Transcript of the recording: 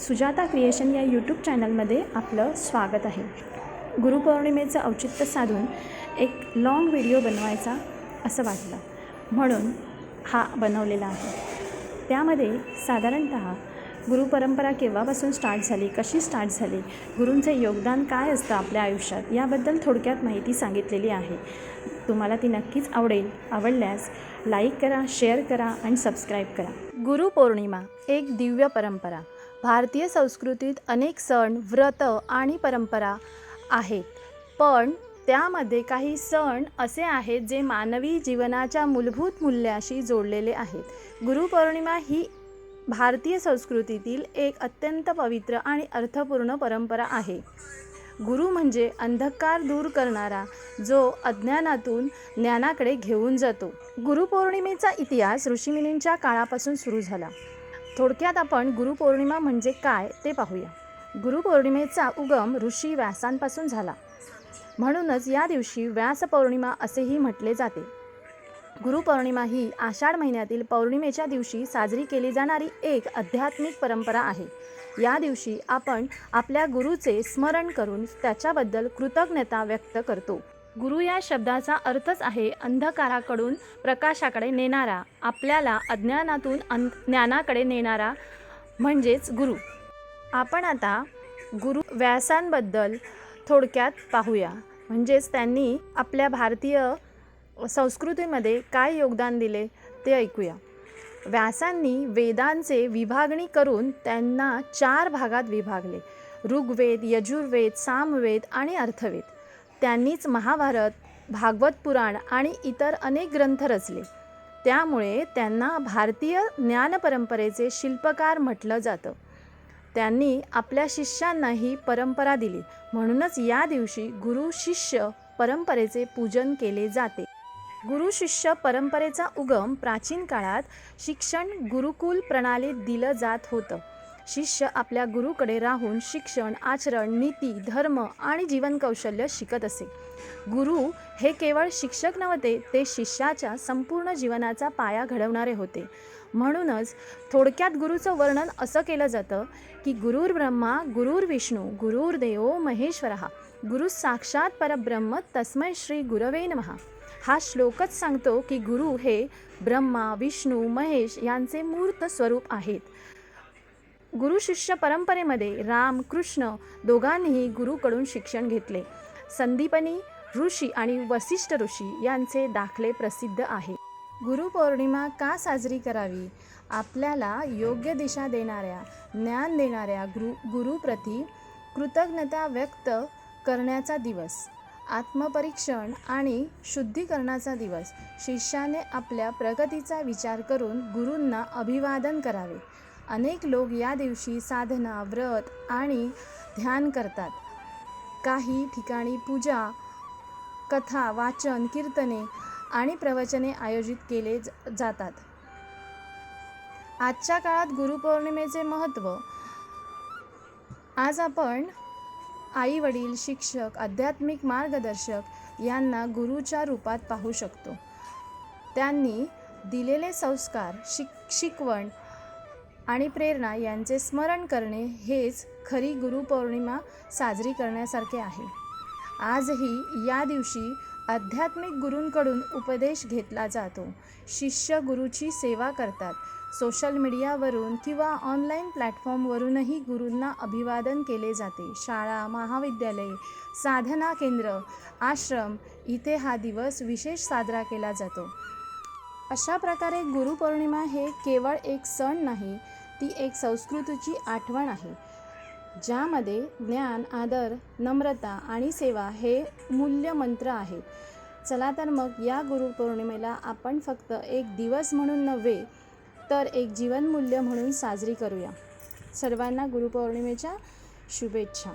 Sujata creation या YouTube चॅनलमध्ये आपलं स्वागत आहे. गुरुपौर्णिमेचं औचित्य साधून एक लाँग व्हिडिओ बनवायचा असं वाटलं. म्हणून हा बनवलेला आहे. त्यामध्ये साधारणत गुरुपरंपरा केव्हापासून स्टार्ट झाली? कशी स्टार्ट झाली? गुरूंचे योगदान काय असतं आपल्या आयुष्यात? याबद्दल थोडक्यात माहिती सांगितलेली आहे. तुम्हाला ती नक्कीच आवडेल. आवडल्यास लाईक करा शेअर करा आणि सबस्क्राईब करा. गुरुपौर्णिमा एक दिव्य परंपरा. भारतीय संस्कृतीत अनेक सण व्रत आणि परंपरा आहेत. पण त्यामध्ये काही सण असे आहेत जे मानवी जीवनाच्या मूलभूत मूल्याशी जोडलेले आहेत. गुरुपौर्णिमा ही भारतीय संस्कृतीतील एक अत्यंत पवित्र आणि अर्थपूर्ण परंपरा आहे. गुरु म्हणजे अंधकार दूर करणारा जो अज्ञानातून ज्ञानाकडे घेऊन जातो. गुरुपौर्णिमेचा इतिहास ऋषीमुनींच्या काळापासून सुरू झाला. थोडक्यात आपण गुरुपौर्णिमा म्हणजे काय ते पाहूया. गुरुपौर्णिमेचा उगम ऋषी व्यासांपासून झाला. म्हणूनच या दिवशी व्यासपौर्णिमा असेही म्हटले जाते. गुरुपौर्णिमा ही आषाढ महिन्यातील पौर्णिमेच्या दिवशी साजरी केली जाणारी एक आध्यात्मिक परंपरा आहे. या दिवशी आपण आपल्या गुरुचे स्मरण करून त्याच्याबद्दल कृतज्ञता व्यक्त करतो. गुरु या शब्दाचा अर्थच आहे अंधकाराकडून प्रकाशाकडे नेणारा आपल्याला अज्ञानातून अन ज्ञानाकडे नेणारा म्हणजेच गुरु. आपण आता गुरु व्यासांबद्दल थोडक्यात पाहूया. म्हणजेच त्यांनी आपल्या भारतीय संस्कृतीमध्ये काय योगदान दिले ते ऐकूया. व्यासांनी वेदांचे विभागणी करून त्यांना चार भागात विभागले. ऋग्वेद यजुर्वेद सामवेद आणि अर्थवेद. त्यांनीच महाभारत भागवत पुराण आणि इतर अनेक ग्रंथ रचले. त्यामुळे त्यांना भारतीय ज्ञानपरंपरेचे शिल्पकार म्हटलं जातं. त्यांनी आपल्या शिष्यांना ही परंपरा दिली. म्हणूनच या दिवशी गुरु शिष्य परंपरेचे पूजन केले जाते. गुरु शिष्य परंपरेचा उगम प्राचीन काळात शिक्षण गुरुकुल प्रणालीत दिलं जात होतं. शिष्य आपल्या गुरुकडे राहून शिक्षण आचरण नीती धर्म आणि जीवनकौशल्य शिकत असे. गुरु हे केवळ शिक्षक नव्हते ते शिष्याच्या संपूर्ण जीवनाचा पाया घडवणारे होते. म्हणूनच थोडक्यात गुरुचं वर्णन असं केलं जातं की गुरुर ब्रह्मा गुरुर विष्णू गुरुर देवो महेश्वरः. गुरु साक्षात परब्रह्म तस्मै श्री गुरवे महा हा श्लोकच सांगतो की गुरु हे ब्रह्मा विष्णू महेश यांचे मूर्त स्वरूप आहेत. गुरु शिष्य परंपरेमध्ये राम कृष्ण दोघांनीही गुरुकडून शिक्षण घेतले. संदीपनी ऋषी आणि वसिष्ठ ऋषी यांचे दाखले प्रसिद्ध आहे. गुरुपौर्णिमा का साजरी करावी? आपल्याला योग्य दिशा देणाऱ्या ज्ञान देणाऱ्या गुरु गुरुप्रती कृतज्ञता व्यक्त करण्याचा दिवस. आत्मपरीक्षण आणि शुद्धीकरणाचा दिवस. शिष्याने आपल्या प्रगतीचा विचार करून गुरूंना अभिवादन करावे. अनेक लोक या दिवशी साधना व्रत आणि ध्यान करतात. काही ठिकाणी पूजा कथा वाचन कीर्तने आणि प्रवचने आयोजित केले जातात. आजच्या काळात गुरुपौर्णिमेचे महत्त्व. आज आपण आई वडील शिक्षक आध्यात्मिक मार्गदर्शक यांना गुरुच्या रूपात पाहू शकतो. त्यांनी दिलेले संस्कार शिक शिकवण आणि प्रेरणा यांचे स्मरण करणे हेच खरी गुरुपौर्णिमा साजरी करण्यासारखे आहे. आजही या दिवशी आध्यात्मिक गुरूंकडून उपदेश घेतला जातो. शिष्य गुरुची सेवा करतात. सोशल मीडियावरून किंवा ऑनलाईन प्लॅटफॉर्मवरूनही गुरूंना अभिवादन केले जाते. शाळा महाविद्यालये साधना केंद्र आश्रम इथे हा दिवस विशेष साजरा केला जातो. अशा प्रकारे गुरुपौर्णिमा हे केवळ एक सण नाही ती एक संस्कृतीची आठवण आहे. ज्यामध्ये ज्ञान आदर नम्रता आणि सेवा हे मूल्यमंत्र आहेत चला तर मग या गुरुपौर्णिमेला आपण फक्त एक दिवस म्हणून नव्हे तर एक जीवनमूल्य म्हणून साजरी करूया. सर्वांना गुरुपौर्णिमेच्या शुभेच्छा.